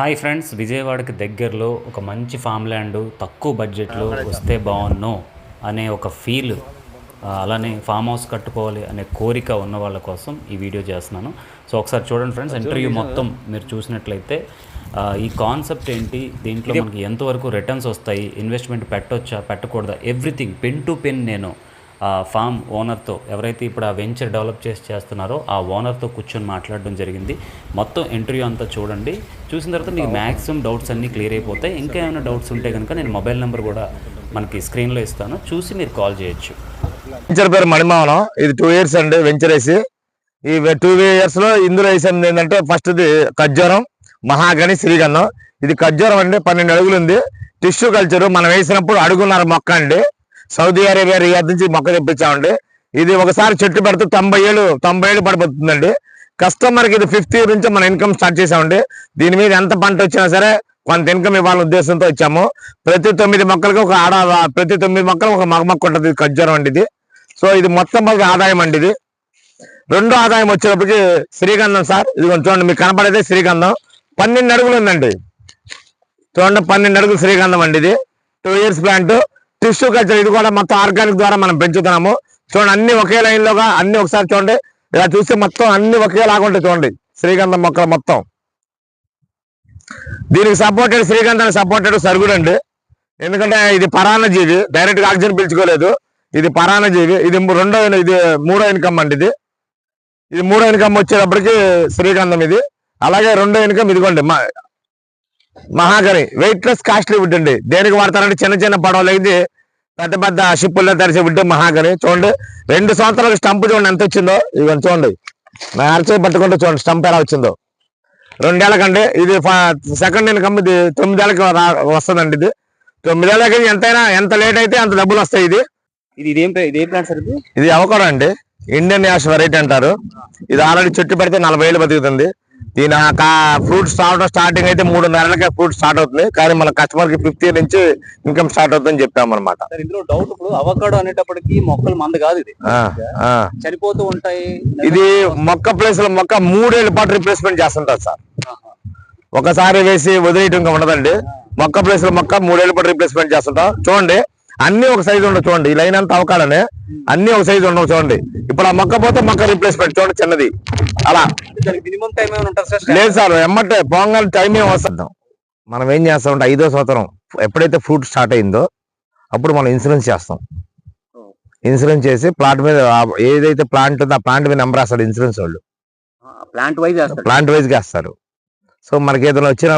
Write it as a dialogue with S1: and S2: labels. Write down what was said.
S1: Hi friends విజయవాడకి దగ్గరలో ఒక మంచి ఫామ్ ల్యాండ్ తక్కువ బడ్జెట్లో వస్తే బాగున్ను అనే ఒక ఫీల్ అలానే ఫామ్ హౌస్ కట్టుకోవాలి అనే కోరిక ఉన్న వాళ్ళ కోసం ఈ వీడియో చేస్తున్నాను. సో ఒకసారి చూడండి ఫ్రెండ్స్ ఇంటర్వ్యూ మొత్తం మీరు చూసినట్లయితే ఈ కాన్సెప్ట్ ఏంటి దీంట్లో మనకి ఎంతవరకు రిటర్న్స్ వస్తాయి ఇన్వెస్ట్మెంట్ పెట్టొచ్చా పెట్టకూడదా ఎవ్రీథింగ్ పెన్ టు పెన్ నేను ఫామ్ ఓనర్తో ఎవరైతే ఇప్పుడు ఆ వెంచర్ డెవలప్ చేసి చేస్తున్నారో ఆ ఓనర్తో కూర్చొని మాట్లాడడం జరిగింది. మొత్తం ఇంటర్వ్యూ అంతా చూడండి. చూసిన తర్వాత మీకు మ్యాక్సిమం డౌట్స్ అన్నీ క్లియర్ అయిపోతాయి. ఇంకా ఏమైనా డౌట్స్ ఉంటే కనుక నేను మొబైల్ నెంబర్ కూడా మనకి స్క్రీన్లో ఇస్తాను. చూసి మీరు కాల్ చేయొచ్చు.
S2: వెంచర్ పేరు మణిమావనం ఇది టూ ఇయర్స్ అండి వెంచర్ వేసి. ఈ టూ ఇయర్స్లో ఇందులో వేసింది ఏంటంటే ఫస్ట్ ఇది ఖర్జూరం మహాగణి శ్రీగంధం ఇది ఖర్జూరం అండి పన్నెండు అడుగులు ఉంది. టిష్యూ కల్చర్ మనం వేసినప్పుడు అడుగున్నర మొక్క అండి. సౌదీ అరేబియా రియాద్ నుంచి మొక్క తెప్పించామండి. ఇది ఒకసారి చెట్టు పెడితే తొంభై ఏళ్ళు తొంభై ఏళ్ళు పడిపోతుందండి. కస్టమర్కి ఇది ఫిఫ్త్ ఇయర్ నుంచి మన ఇన్కమ్ స్టార్ట్ చేసామండి దీని మీద ఎంత పంట వచ్చినా సరే కొంత ఇన్కమ్ ఇవ్వాలనే ఉద్దేశంతో వచ్చాము ప్రతి తొమ్మిది మొక్కలకి ఒక ఆడ ప్రతి తొమ్మిది మొక్కలు ఒక మగ మొక్క ఉంటుంది ఖర్జూరం అండి ఇది. సో ఇది మొత్తం మనకి ఆదాయం అండి ఇది. రెండో ఆదాయం వచ్చేటప్పటికి శ్రీగంధం సార్. ఇది చూడండి మీకు కనపడేదే శ్రీగంధం. పన్నెండు అడుగులు ఉందండి. చూడండి పన్నెండు అడుగులు శ్రీగంధం అండి ఇది. Two years plant tissue culture ఇది కూడా మొత్తం ఆర్గానిక్ ద్వారా మనం పెంచుతున్నాము. చూడండి అన్ని ఒకే లైన్ లోగా అన్ని ఒకసారి చూడండి. ఇలా చూస్తే మొత్తం అన్ని ఒకేలాగా ఉంటాయి చూడండి. శ్రీగంధం మొక్కలు మొత్తం. దీనికి సపోర్టెడ్ శ్రీగంధానికి సపోర్టెడ్ సరుగుడు అండి. ఎందుకంటే ఇది పరాన్న జీవి డైరెక్ట్గా ఆక్సిజన్ పీల్చుకోలేదు. ఇది పరాన్న జీవి ఇది రెండో ఇది మూడో ఇన్కమ్ అండి ఇది. ఇది మూడో ఇన్కమ్ వచ్చేటప్పటికి శ్రీగంధం ఇది. అలాగే రెండో ఇన్కమ్ ఇదిగోండి మా mahogany weight less costly wood అండి. దేనికి వాడతారంటే చిన్న చిన్న పడవలు ఇది పెద్ద పెద్ద షిప్పుల్లో తరిసే వుడ్ మహాగని చూడండి రెండు సంవత్సరాలకు స్టంప్ చూడండి ఎంత వచ్చిందో. ఇదిగోండి చూడండి. నా అరచేయి పట్టుకుంటే చూడండి స్టంప్ ఎలా వచ్చిందో. రెండేళ్ళకండి ఇది సెకండ్ ఇన్కమ్ ఇది తొమ్మిదేళ్ళకి వస్తుందండి ఇది. తొమ్మిదేళ్ళకి ఎంతైనా ఎంత లేట్ అయితే అంత డబ్బులు వస్తాయి ఇది.
S3: ఇది ఇదేం పే- ఇదేం ప్లాంట్ సార్ ఇది?
S2: ఇది అవకాడో అండి. ఇండియన్ యాష్ వెరైటీ అంటారు. ఇది ఆల్రెడీ చెట్టు పెడితే నలభై ఏళ్ళు బతుకుతుంది. దీని ఫ్రూట్ స్టార్ట్ స్టార్టింగ్ అయితే మూడు నెలలకే ఫ్రూట్ స్టార్ట్ అవుతుంది. కానీ మన కస్టమర్కి ఫిఫ్త్ ఇయర్ నుంచి ఇన్కమ్ స్టార్ట్ అవుతుందని చెప్పాము అనమాట
S3: ఇందులో డౌట్ ఇప్పుడు అవకాడో అనేటప్పటికి మొక్కలు మంద కాదు ఇది. చనిపోతూ ఉంటాయి
S2: ఇది మొక్క ప్లేస్లో మొక్క మూడేళ్ళ పాటు రిప్లేస్మెంట్ చేస్తుంటారు సార్. ఒకసారి వేసి వదిలేయటం ఉండదండి. మొక్క ప్లేస్లో మొక్క మూడేళ్ళ పాటు రిప్లేస్మెంట్ చేస్తుంటాం. చూడండి. అన్ని ఒక సైజు ఉండవు చూడండి. ఈ లైన్ అంతా అవకాడనే అన్ని ఒక సైజు ఉండవు చూడండి. ఇప్పుడు ఆ మొక్క పోతే మొక్క రీప్లేస్మెంట్ చూడండి చిన్నది. అలా. లేదు సార్ ఎమ్మటే పొంగల్ టైం ఏం వస్తుంది మనం ఏం చేస్తామంటే ఐదో సంవత్సరం ఎప్పుడైతే ఫ్రూట్ స్టార్ట్ అయిందో అప్పుడు మనం ఇన్సూరెన్స్ చేస్తాం. ఇన్సూరెన్స్ చేసి ప్లాట్ మీద ఏదైతే ప్లాంట్ ఉందో ఆ ప్లాంట్ మీద నెంబర్ వేస్తాడు ఇన్సూరెన్స్ వాళ్ళు.
S3: ప్లాంట్ వైజ్
S2: ప్లాంట్ వైజ్గా వేస్తారు. సో మనకి ఏదైనా వచ్చిన